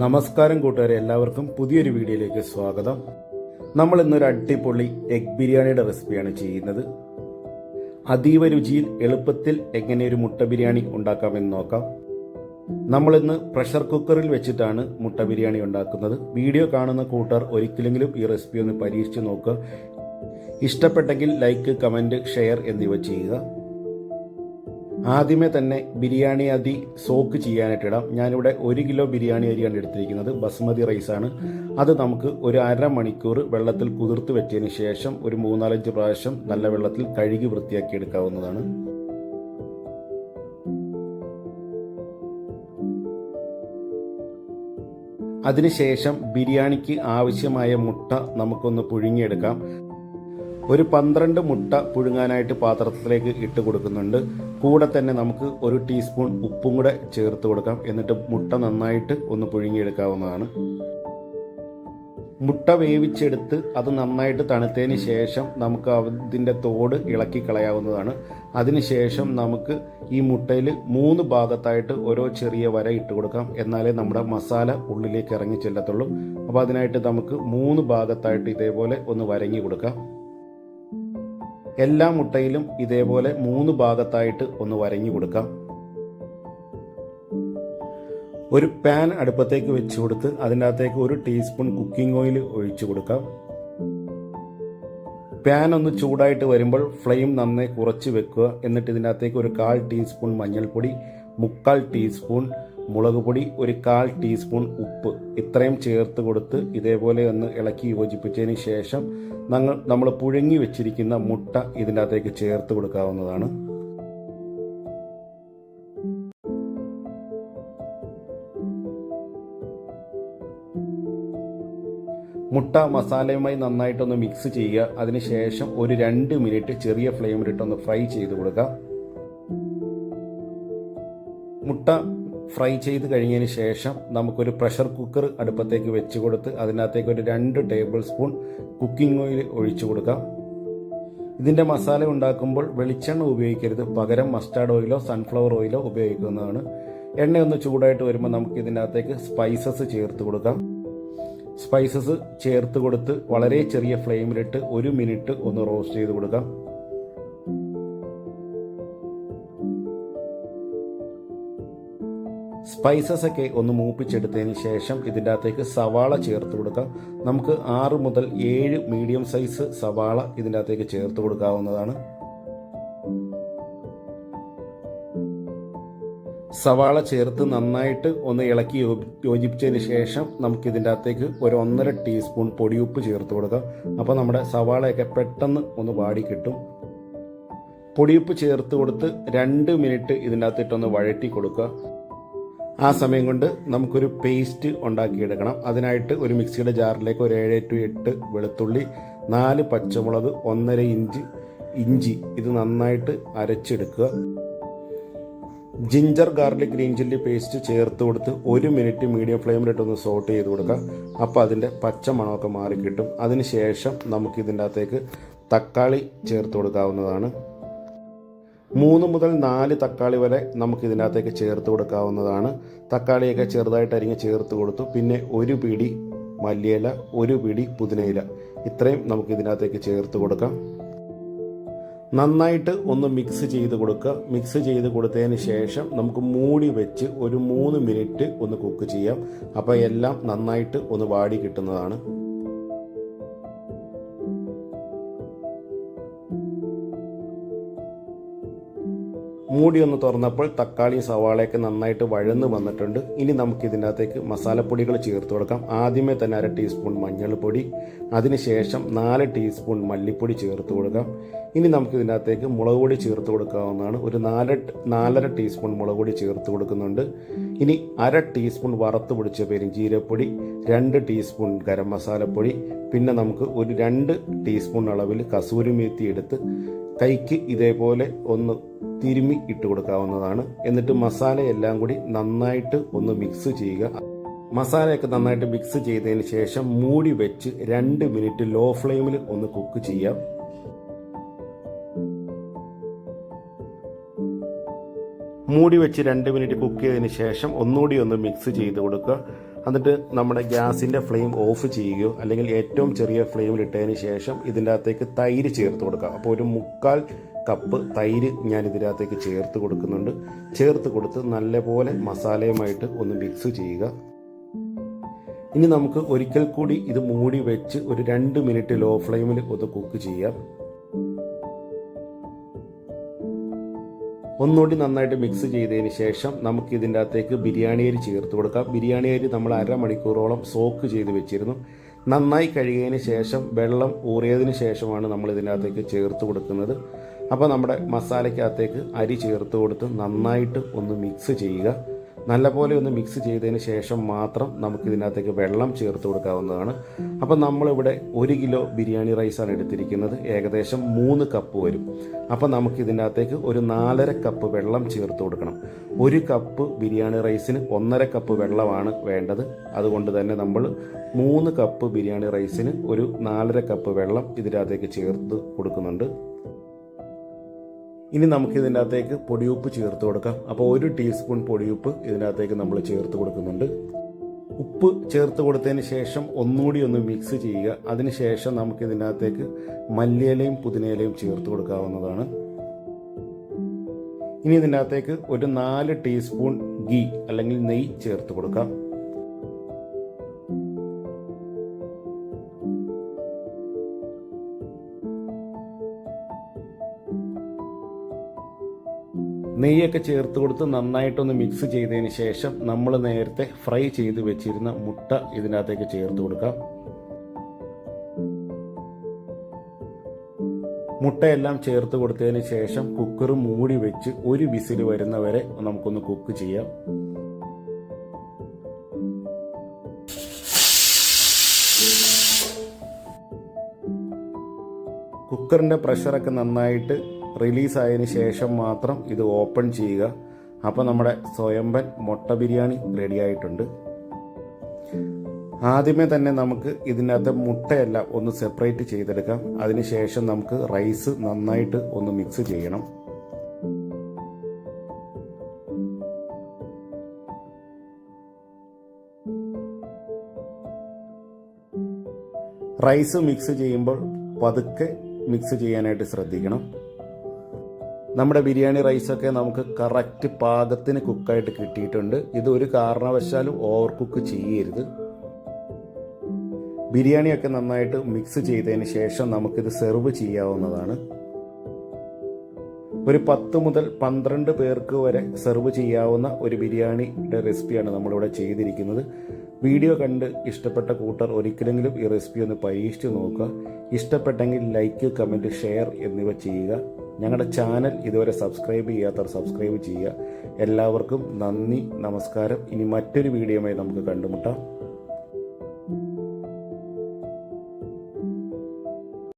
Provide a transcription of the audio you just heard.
നമസ്കാരം കൂട്ടുകാരെ എല്ലാവർക്കും പുതിയൊരു വീഡിയോയിലേക്ക് സ്വാഗതം. നമ്മൾ ഇന്നൊരു അടിപൊളി എഗ് ബിരിയാണിയുടെ റെസിപ്പിയാണ് ചെയ്യുന്നത്. അതീവ രുചിയിൽ എളുപ്പത്തിൽ എങ്ങനെ ഒരു മുട്ട ബിരിയാണി ഉണ്ടാക്കാമെന്ന് നോക്കാം. നമ്മളിന്ന് പ്രഷർ കുക്കറിൽ വെച്ചിട്ടാണ് മുട്ട ബിരിയാണി ഉണ്ടാക്കുന്നത്. വീഡിയോ കാണുന്ന കൂട്ടർ ഒരിക്കലെങ്കിലും ഈ റെസിപ്പി ഒന്ന് പരീക്ഷിച്ച് നോക്കുക. ഇഷ്ടപ്പെട്ടെങ്കിൽ ലൈക്ക് കമന്റ് ഷെയർ എന്നിവ ചെയ്യുക. ആദ്യമേ തന്നെ ബിരിയാണി അരി സോക്ക് ചെയ്യാനായിട്ട് ഇടാം ഞാനിവിടെ ഒരു കിലോ ബിരിയാണി അരിയാണ് എടുത്തിരിക്കുന്നത്. ബസ്മതി റൈസാണ്. അത് നമുക്ക് ഒരു അര മണിക്കൂർ വെള്ളത്തിൽ കുതിർത്ത് വെച്ചതിന് ശേഷം ഒരു മൂന്നാലഞ്ച് പ്രാവശ്യം നല്ല വെള്ളത്തിൽ കഴുകി വൃത്തിയാക്കി എടുക്കാവുന്നതാണ്. അതിനുശേഷം ബിരിയാണിക്ക് ആവശ്യമായ മുട്ട നമുക്കൊന്ന് പുഴുങ്ങിയെടുക്കാം. ഒരു പന്ത്രണ്ട് മുട്ട പുഴുങ്ങാനായിട്ട് പാത്രത്തിലേക്ക് ഇട്ട് കൊടുക്കുന്നുണ്ട്. കൂടെ തന്നെ നമുക്ക് ഒരു ടീസ്പൂൺ ഉപ്പും കൂടെ ചേർത്ത് കൊടുക്കാം. എന്നിട്ട് മുട്ട നന്നായിട്ട് ഒന്ന് പുഴുങ്ങിയെടുക്കാവുന്നതാണ്. മുട്ട വേവിച്ചെടുത്ത് അത് നന്നായിട്ട് തണുത്തതിന് ശേഷം നമുക്ക് അതിന്റെ തോട് ഇളക്കി കളയാവുന്നതാണ്. അതിനുശേഷം നമുക്ക് ഈ മുട്ടയിൽ മൂന്ന് ഭാഗത്തായിട്ട് ഓരോ ചെറിയ വര ഇട്ട് കൊടുക്കാം. എന്നാലേ നമ്മുടെ മസാല ഉള്ളിലേക്ക് ഇറങ്ങി ചെല്ലത്തുള്ളൂ. അപ്പോൾ അതിനായിട്ട് നമുക്ക് മൂന്ന് ഭാഗത്തായിട്ട് ഇതേപോലെ ഒന്ന് വരങ്ങി കൊടുക്കാം. എല്ലാ മുട്ടയിലും ഇതേപോലെ മൂന്ന് ഭാഗത്തായിട്ട് ഒന്ന് വരഞ്ഞു കൊടുക്കാം. ഒരു പാൻ അടുപ്പത്തേക്ക് വെച്ച് കൊടുത്ത് അതിന്റെ അകത്തേക്ക് ഒരു ടീസ്പൂൺ കുക്കിംഗ് ഓയിൽ ഒഴിച്ചു കൊടുക്കാം. പാൻ ഒന്ന് ചൂടായിട്ട് വരുമ്പോൾ ഫ്ലെയിം നന്നായി കുറച്ച് വെക്കുക. എന്നിട്ട് ഇതിന്റെ അകത്തേക്ക് ഒരു കാൽ ടീസ്പൂൺ മഞ്ഞൾപ്പൊടി മുക്കാൽ ടീസ്പൂൺ മുളക് പൊടി ഒരു കാൽ ടീസ്പൂൺ ഉപ്പ്. ഇത്രയും ചേർത്ത് കൊടുത്ത് ഇതേപോലെ ഒന്ന് ഇളക്കി യോജിപ്പിച്ചതിന് ശേഷം നമ്മൾ നമ്മൾ പുഴുങ്ങി വെച്ചിരിക്കുന്ന മുട്ട ഇതിന്റെ അകത്തേക്ക് ചേർത്ത് കൊടുക്കാവുന്നതാണ്. മുട്ട മസാലയുമായി നന്നായിട്ടൊന്ന് മിക്സ് ചെയ്യുക. അതിനുശേഷം ഒരു രണ്ട് മിനിറ്റ് ചെറിയ ഫ്ലെയിമിലിട്ടൊന്ന് ഫ്രൈ ചെയ്ത് കൊടുക്കുക മുട്ട ഫ്രൈ ചെയ്ത് കഴിഞ്ഞതിന് ശേഷം നമുക്കൊരു പ്രഷർ കുക്കർ അടുപ്പത്തേക്ക് വെച്ച് കൊടുത്ത് അതിനകത്തേക്ക് ഒരു രണ്ട് ടേബിൾ സ്പൂൺ കുക്കിംഗ് ഓയിൽ ഒഴിച്ചു കൊടുക്കാം. ഇതിന്റെ മസാല ഉണ്ടാക്കുമ്പോൾ വെളിച്ചെണ്ണ ഉപയോഗിക്കരുത്. പകരം മസ്റ്റാർഡ് ഓയിലോ സൺഫ്ലവർ ഓയിലോ ഉപയോഗിക്കുന്നതാണ്. എണ്ണ ഒന്ന് ചൂടായിട്ട് വരുമ്പോൾ നമുക്ക് ഇതിനകത്തേക്ക് സ്പൈസസ് ചേർത്ത് കൊടുക്കാം. സ്പൈസസ് ചേർത്ത് കൊടുത്ത് വളരെ ചെറിയ ഫ്ലെയിമിലിട്ട് ഒരു മിനിറ്റ് ഒന്ന് റോസ്റ്റ് ചെയ്ത് കൊടുക്കാം. സ്പൈസസ് ഒക്കെ ഒന്ന് മൂപ്പിച്ചെടുത്തതിന് ശേഷം ഇതിന്റെ അകത്തേക്ക് സവാള ചേർത്ത് കൊടുക്കാം. നമുക്ക് ആറ് മുതൽ ഏഴ് മീഡിയം സൈസ് സവാള ഇതിന്റെ അകത്തേക്ക് ചേർത്ത് കൊടുക്കാവുന്നതാണ്. സവാള ചേർത്ത് നന്നായിട്ട് ഒന്ന് ഇളക്കി യോജിപ്പിച്ചതിന് ശേഷം നമുക്ക് ഇതിന്റെ അകത്തേക്ക് ഒരു ഒന്നര ടീസ്പൂൺ പൊടിയുപ്പ് ചേർത്ത് കൊടുക്കാം. അപ്പോൾ നമ്മുടെ സവാളയൊക്കെ പെട്ടെന്ന് ഒന്ന് വാടി കിട്ടും. പൊടിയുപ്പ് ചേർത്ത് കൊടുത്ത് രണ്ട് മിനിറ്റ് ഇതിന്റെ അകത്തിട്ടൊന്ന് വഴറ്റി കൊടുക്കുക. ആ സമയം കൊണ്ട് നമുക്കൊരു പേസ്റ്റ് ഉണ്ടാക്കിയെടുക്കണം. അതിനായിട്ട് ഒരു മിക്സിയുടെ ജാറിലേക്ക് ഒരു ഏഴ് ടു എട്ട് വെളുത്തുള്ളി നാല് പച്ചമുളക് ഒന്നര ഇഞ്ച് ഇഞ്ചി. ഇത് നന്നായിട്ട് അരച്ചെടുക്കുക. Ginger garlic green chilli paste ചേർത്ത് കൊടുത്ത് ഒരു മിനിറ്റ് മീഡിയം ഫ്ലെയിമിലിട്ടൊന്ന് സോട്ട് ചെയ്ത് കൊടുക്കുക. അപ്പോൾ അതിന്റെ പച്ച മണമൊക്കെ മാറിക്കിട്ടും. അതിനുശേഷം നമുക്ക് നമുക്കിതിന്റെ അകത്തേക്ക് തക്കാളി ചേർത്ത് കൊടുക്കാവുന്നതാണ്. മൂന്ന് മുതൽ നാല് തക്കാളി വരെ നമുക്ക് ഇതിനകത്തേക്ക് ചേർത്ത് കൊടുക്കാവുന്നതാണ്. തക്കാളിയൊക്കെ ചെറുതായിട്ട് അരിഞ്ഞ് ചേർത്ത് കൊടുത്തു. പിന്നെ ഒരു പിടി മല്ലിയില ഒരു പിടി പുതിനയില. ഇത്രയും നമുക്ക് ഇതിനകത്തേക്ക് ചേർത്ത് കൊടുക്കാം. നന്നായിട്ട് ഒന്ന് മിക്സ് ചെയ്ത് കൊടുക്കുക. മിക്സ് ചെയ്ത് കൊടുത്തതിന് ശേഷം നമുക്ക് മൂടി വെച്ച് ഒരു മൂന്ന് മിനിറ്റ് ഒന്ന് കുക്ക് ചെയ്യാം. അപ്പോൾ എല്ലാം നന്നായിട്ട് ഒന്ന് വാടി കിട്ടുന്നതാണ്. മൂടി ഒന്ന് തുറന്നപ്പോൾ തക്കാളിയും സവാളയൊക്കെ നന്നായിട്ട് വഴന്ന് വന്നിട്ടുണ്ട്. ഇനി നമുക്ക് ഇതിനകത്തേക്ക് മസാലപ്പൊടികൾ ചേർത്ത് കൊടുക്കാം. ആദ്യമേ തന്നെ അര ടീസ്പൂൺ മഞ്ഞൾപ്പൊടി അതിനുശേഷം നാല് ടീസ്പൂൺ മല്ലിപ്പൊടി ചേർത്ത് കൊടുക്കാം. ഇനി നമുക്ക് ഇതിനകത്തേക്ക് മുളക് പൊടി ചേർത്ത് കൊടുക്കാവുന്നതാണ്. ഒരു നാല് നാലര ടീസ്പൂൺ മുളക് പൊടി ചേർത്ത് കൊടുക്കുന്നുണ്ട്. ഇനി അര ടീസ്പൂൺ വറുത്ത് പൊടിച്ച പെരുംജീരപ്പൊടി രണ്ട് ടീസ്പൂൺ ഗരം മസാലപ്പൊടി പിന്നെ നമുക്ക് ഒരു രണ്ട് ടീസ്പൂൺ അളവിൽ കസൂരി മേത്തി എടുത്ത് കൈക്ക് ഇതേപോലെ ഒന്ന് തിരുമ്മി ഇട്ട് കൊടുക്കാവുന്നതാണ്. എന്നിട്ട് മസാലയെല്ലാം കൂടി നന്നായിട്ട് ഒന്ന് മിക്സ് ചെയ്യുക. മസാലയൊക്കെ നന്നായിട്ട് മിക്സ് ചെയ്തതിന് ശേഷം മൂടി വെച്ച് രണ്ട് മിനിറ്റ് ലോ ഫ്ലെയിമിൽ ഒന്ന് കുക്ക് ചെയ്യാം. മൂടി വെച്ച് രണ്ട് മിനിറ്റ് കുക്ക് ചെയ്തതിന് ശേഷം ഒന്നുകൂടി ഒന്ന് മിക്സ് ചെയ്ത് കൊടുക്കുക. എന്നിട്ട് നമ്മുടെ ഗ്യാസിന്റെ ഫ്ലെയിം ഓഫ് ചെയ്യുകയോ അല്ലെങ്കിൽ ഏറ്റവും ചെറിയ ഫ്ലെയിമിൽ ഇട്ടതിന് ശേഷം ഇതിന്റെ അകത്തേക്ക് തൈര് ചേർത്ത് കൊടുക്കുക. അപ്പോൾ ഒരു മുക്കാൽ കപ്പ് തൈര് ഞാൻ ഇതിനകത്തേക്ക് ചേർത്ത് കൊടുക്കുന്നുണ്ട്. ചേർത്ത് കൊടുത്ത് നല്ലപോലെ മസാലയുമായിട്ട് ഒന്ന് മിക്സ് ചെയ്യുക. ഇനി നമുക്ക് ഒരിക്കൽ കൂടി ഇത് മൂടി വെച്ച് ഒരു രണ്ട് മിനിറ്റ് ലോ ഫ്ലെയിമിൽ ഒന്ന് കുക്ക് ചെയ്യാം. ഒന്നുകൂടി നന്നായിട്ട് മിക്സ് ചെയ്തതിന് ശേഷം നമുക്ക് ഇതിന്റെ അകത്തേക്ക് ബിരിയാണി അരി ചേർത്ത് കൊടുക്കാം. ബിരിയാണി അരി നമ്മൾ അരമണിക്കൂറോളം സോക്ക് ചെയ്ത് വെച്ചിരുന്നു. നന്നായി കഴുകിയതിന് ശേഷം വെള്ളം ഊറിയതിന് ശേഷമാണ് നമ്മൾ ഇതിന്റെ അകത്തേക്ക് ചേർത്ത് കൊടുക്കുന്നത്. അപ്പോൾ നമ്മുടെ മസാലയ്ക്കകത്തേക്ക് അരി ചേർത്ത് കൊടുത്ത് നന്നായിട്ട് ഒന്ന് മിക്സ് ചെയ്യുക. നല്ലപോലെ ഒന്ന് മിക്സ് ചെയ്തതിന് ശേഷം മാത്രം നമുക്ക് ഇതിനകത്തേക്ക് വെള്ളം ചേർത്ത് കൊടുക്കാവുന്നതാണ്. അപ്പോൾ നമ്മളിവിടെ ഒരു കിലോ ബിരിയാണി റൈസാണ് എടുത്തിരിക്കുന്നത്. ഏകദേശം മൂന്ന് കപ്പ് വരും. അപ്പോൾ നമുക്ക് ഇതിനകത്തേക്ക് ഒരു നാലര കപ്പ് വെള്ളം ചേർത്ത് കൊടുക്കണം. ഒരു കപ്പ് ബിരിയാണി റൈസിന് ഒന്നര കപ്പ് വെള്ളമാണ് വേണ്ടത്. അതുകൊണ്ട് തന്നെ നമ്മൾ മൂന്ന് കപ്പ് ബിരിയാണി റൈസിന് ഒരു നാലര കപ്പ് വെള്ളം ഇതിനകത്തേക്ക് ചേർത്ത് കൊടുക്കുന്നുണ്ട്. ഇനി നമുക്ക് ഇതിന്റെ അകത്തേക്ക് പൊടിയുപ്പ് ചേർത്ത് കൊടുക്കാം. അപ്പോൾ ഒരു ടീസ്പൂൺ പൊടിയുപ്പ് ഇതിനകത്തേക്ക് നമ്മൾ ചേർത്ത് കൊടുക്കുന്നുണ്ട്. ഉപ്പ് ചേർത്ത് കൊടുത്തതിന് ശേഷം ഒന്നുകൂടി ഒന്ന് മിക്സ് ചെയ്യുക. അതിനുശേഷം നമുക്ക് ഇതിനകത്തേക്ക് മല്ലിയിലയും പുതിനയിലയും ചേർത്ത് കൊടുക്കാവുന്നതാണ്. ഇനി ഇതിന്റെ അകത്തേക്ക് ഒരു നാല് ടീസ്പൂൺ ഗീ അല്ലെങ്കിൽ നെയ്യ് ചേർത്ത് കൊടുക്കാം. നെയ്യൊക്കെ ചേർത്ത് കൊടുത്ത് നന്നായിട്ടൊന്ന് മിക്സ് ചെയ്തതിന് ശേഷം നമ്മൾ നേരത്തെ ഫ്രൈ ചെയ്ത് വെച്ചിരുന്ന മുട്ട ഇതിനകത്തേക്ക് ചേർത്ത് കൊടുക്കാം. മുട്ടയെല്ലാം ചേർത്ത് കൊടുത്തതിന് ശേഷം കുക്കർ മൂടി വെച്ച് ഒരു വിസിൽ വരുന്നവരെ നമുക്കൊന്ന് കുക്ക് ചെയ്യാം. കുക്കറിന്റെ പ്രഷറൊക്കെ നന്നായിട്ട് റിലീസായതിനു ശേഷം മാത്രം ഇത് ഓപ്പൺ ചെയ്യുക. അപ്പോൾ നമ്മുടെ സ്വയംബൻ മുട്ട ബിരിയാണി റെഡി ആയിട്ടുണ്ട് ആദ്യമേ തന്നെ നമുക്ക് ഇതിനകത്ത് മുട്ടയെല്ലാം ഒന്ന് സെപ്പറേറ്റ് ചെയ്തെടുക്കാം. അതിനുശേഷം നമുക്ക് റൈസ് നന്നായിട്ട് ഒന്ന് മിക്സ് ചെയ്യണം. റൈസ് മിക്സ് ചെയ്യുമ്പോൾ പതുക്കെ മിക്സ് ചെയ്യാനായിട്ട് ശ്രദ്ധിക്കണം. നമ്മുടെ ബിരിയാണി റൈസൊക്കെ നമുക്ക് കറക്റ്റ് പാകത്തിന് കുക്കായിട്ട് കിട്ടിയിട്ടുണ്ട്. ഇത് ഒരു കാരണവശാലും ഓവർ കുക്ക് ചെയ്യരുത്. ബിരിയാണിയൊക്കെ നന്നായിട്ട് മിക്സ് ചെയ്തതിന് ശേഷം നമുക്കിത് സെർവ് ചെയ്യാവുന്നതാണ്. ഒരു പത്ത് മുതൽ പന്ത്രണ്ട് പേർക്ക് വരെ സെർവ് ചെയ്യാവുന്ന ഒരു ബിരിയാണിയുടെ റെസിപ്പിയാണ് നമ്മളിവിടെ ചെയ്തിരിക്കുന്നത്. വീഡിയോ കണ്ട് ഇഷ്ടപ്പെട്ട കൂട്ടർ ഒരിക്കലെങ്കിലും ഈ റെസിപ്പി ഒന്ന് പരീക്ഷിച്ചു നോക്കുക. ഇഷ്ടപ്പെട്ടെങ്കിൽ ലൈക്ക് കമന്റ് ഷെയർ എന്നിവ ചെയ്യുക. ഞങ്ങളുടെ ചാനൽ ഇതുവരെ സബ്സ്ക്രൈബ് ചെയ്യാത്തവർ സബ്സ്ക്രൈബ് ചെയ്യുക. എല്ലാവർക്കും നന്ദി നമസ്കാരം. ഇനി മറ്റൊരു വീഡിയോയുമായി നമുക്ക് കണ്ടുമുട്ടാം.